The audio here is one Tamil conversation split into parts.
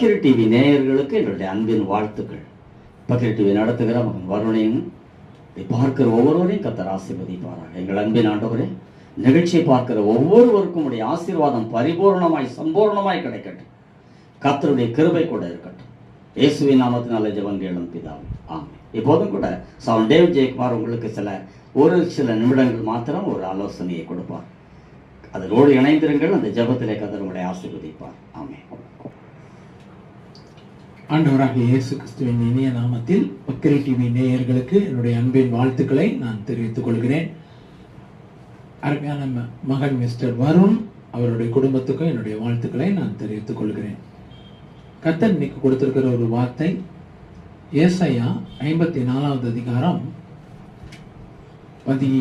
பக்கிரி டிவி நேயர்களுக்கு என்னுடைய அன்பின் வாழ்த்துக்கள். பக்கிரி டிவி நடத்துகிற மகன் வருணையும் இதை பார்க்கிற ஒவ்வொருவரையும் கத்தர் ஆசீர்வதிப்பாராக. எங்கள் அன்பின் ஆண்டவரே நிகழ்ச்சியை பார்க்கிற ஒவ்வொருவருக்கும் உடைய ஆசீர்வாதம் பரிபூர்ணமாய் சம்பூர்ணமாய் கிடைக்கட்டும். கத்தருடைய கிருபை கூட இருக்கட்டும். இயேசுவின் நாமத்தினால ஜெபம் கேளும் பிதாவே. ஆமென். இப்போதும் கூட சவுன் டேவ் ஜெயக்குமார் உங்களுக்கு சில ஒரு சில நிமிடங்கள் மாத்திரம் ஒரு ஆலோசனையை கொடுப்பார். அதனோடு இணைந்திருங்கள் அந்த ஜபத்திலே கதர் உங்களை ஆசீர்வதிப்பார். ஆமே ஆண்டவராக இயேசு கிறிஸ்துவின் இனிய நாமத்தில் பக்கிரி டிவி நேயர்களுக்கு என்னுடைய அன்பின் வாழ்த்துக்களை நான் தெரிவித்துக் கொள்கிறேன். அருமையான மகன் மிஸ்டர் வருண் அவருடைய குடும்பத்துக்கும் என்னுடைய வாழ்த்துக்களை நான் தெரிவித்துக் கொள்கிறேன். கத்தன் இன்னைக்கு கொடுத்திருக்கிற ஒரு வார்த்தை ஏசையா ஐம்பத்தி நாலாவது அதிகாரம் பதி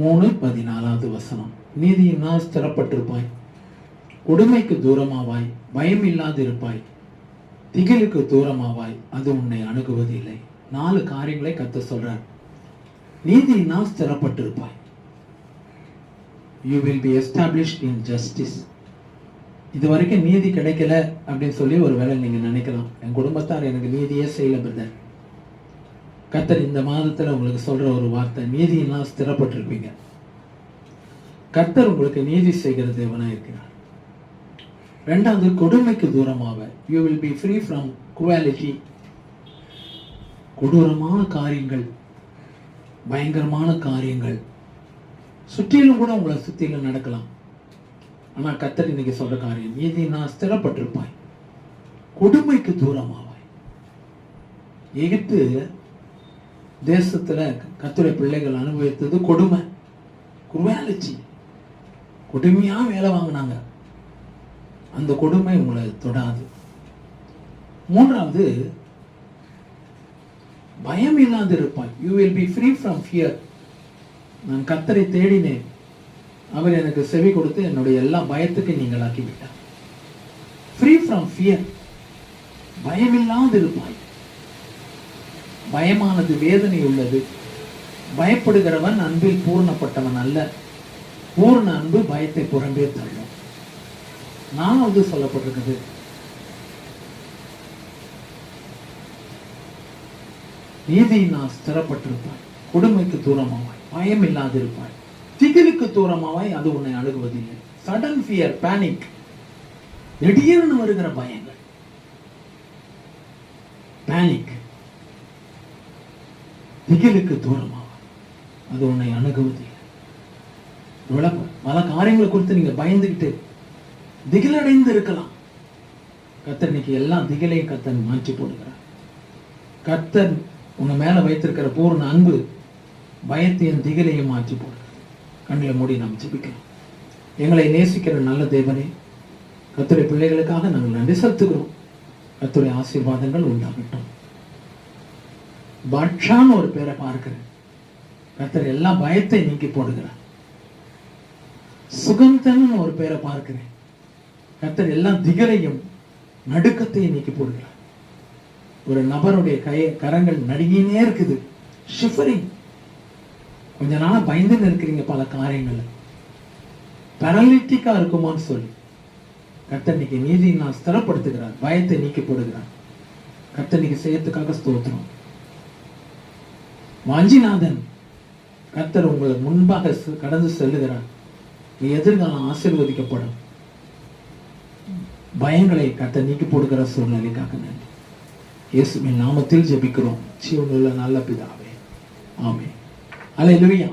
மூணு பதினாலாவது வசனம். நீதியினால் ஸ்திரப்பட்டிருப்பாய் கொடுமைக்கு தூரமாவாய் பயம் இல்லாதிருப்பாய் திகிலுக்கு தூரமாவாய் அது உன்னை அணுகுவது இல்லை நாலு காரியங்களை கத்த சொல்றார். நீதியினால் ஸ்திரப்பட்டிருப்பாய் you will be establish in justice இது வரைக்கும் நீதி கிடைக்கல அப்படின்னு சொல்லி ஒரு வேளை நீங்க நினைக்கலாம். என் குடும்பத்தார் எனக்கு நீதியே செய்யல பிரதர் கத்தர் இந்த மாதத்துல உங்களுக்கு சொல்ற ஒரு வார்த்தை நீதியினால் ஸ்திரப்பட்டிருப்பீங்க கர்த்தர் உங்களுக்கு நீதி செய்கிற தேவனா இருக்கிறார். ரெண்டாவது கொடுமைக்கு தூரமாக. You will be free from quality கொடூரமான காரியங்கள் பயங்கரமான காரியங்கள். சுற்றிலும் கூட உங்களை சுற்றிலும் நடக்கலாம். ஆனால் கத்தர் இன்னைக்கு சொல்ற காரியம் இதை நான் ஸ்திரப்பட்டிருப்பாய். கொடுமைக்கு தூரமாவாய். எகிப்து தேசத்தில் கத்துரை பிள்ளைகள் அனுபவித்தது கொடுமை குவாலிட்டி கொடுமையாக வேலை வாங்கினாங்க. அந்த கொடுமை உங்களை தொடாது. மூன்றாவது பயம் இல்லாது இருப்பாய். You will be free from fear நான் கத்தரை தேடினேன். அவர் எனக்கு செவி கொடுத்து என்னுடைய எல்லா பயத்துக்கு நீங்கள் ஆக்கிவிட்டார். ஃப்ரீ ஃப்ரம் ஃபியர் பயமில்லாது இருப்பாய். பயமானது வேதனை உள்ளது. பயப்படுகிறவன் அன்பில் பூர்ணப்பட்டவன் அல்ல. பூர்ண அன்பு பயத்தை புறம்பே தள்ளும். நாலாவது சொல்லப்பட்டிருக்குது நீதியினால் நான் ஸ்திரப்பட்டிருப்பாய். கொடுமைக்கு தூரமாவாய். பயம் இல்லாதிருப்பாய் திகிலுக்கு தூரமாவாய் அது உன்னை அணுகுவதில்லை. சடன் ஃபியர் பேனிக் திடீர்னு வருகிற பயங்கள். பேனிக் திகிலுக்கு தூரமாவாய். அது உன்னை அணுகுவதில்லை. பல காரியங்களை குறித்து நீங்க பயந்துகிட்டு திகிலடைந்து இருக்கலாம் கத்தர் இன்னைக்கு எல்லா திகிலையும் கத்தன் மாற்றி போடுகிறார். கத்தர் உங்க மேல வைத்திருக்கிற பூர்ண அன்பு பயத்தையும் திகிலையும் மாற்றி போடுகிறார். கண்களை மூடி நாம் ஜிபிக்கலாம். எங்களை நேசிக்கிற நல்ல தேவனே கத்துடைய பிள்ளைகளுக்காக நாங்கள் நன்றி செலுத்துகிறோம். கத்துடைய ஆசீர்வாதங்கள் உண்டாகட்டும். பாட்ஷான்னு ஒரு பேரை பார்க்கிறேன். கத்தர் எல்லா பயத்தை நீக்கி போடுகிறார். சுகந்தன் ஒரு பேரை பார்க்கிறேன். கர்த்தர் எல்லா திகரையும் நடுக்கத்தையும் நீக்கி போடுகிறார். ஒரு நபருடைய கை கரங்கள் நடுங்கினே இருக்குது. ஷிஃபரிங் கொஞ்ச நாளா பயந்துன்னு இருக்கிறீங்க பல காரியங்கள்ல. பேரலிட்டிக்கா இருக்குமான்னு சொல்லி. கர்த்தர் இன்னைக்கு நீதி நான் ஸ்திரப்படுத்துகிறார். பயத்தை நீக்கி போடுகிறார். கர்த்தர் இன்னைக்கு செய்யறதுக்காக ஸ்தோத்திரம். வாஞ்சிநாதன் கத்தர் உங்களை முன்பாக செ- கடந்து செல்லுகிறார். நீ எதிர்காலம் ஆசிர்வதிக்கப்படும். பயங்களை கத்த நீக்கி போடுகிற சூழ்நிலைக்காக நன்றி இயேசுவின் நாமத்தில் ஜெபிக்கிறோம். ஜீவனுள்ள நல்ல பிதாவே. ஆமென். இல்லையா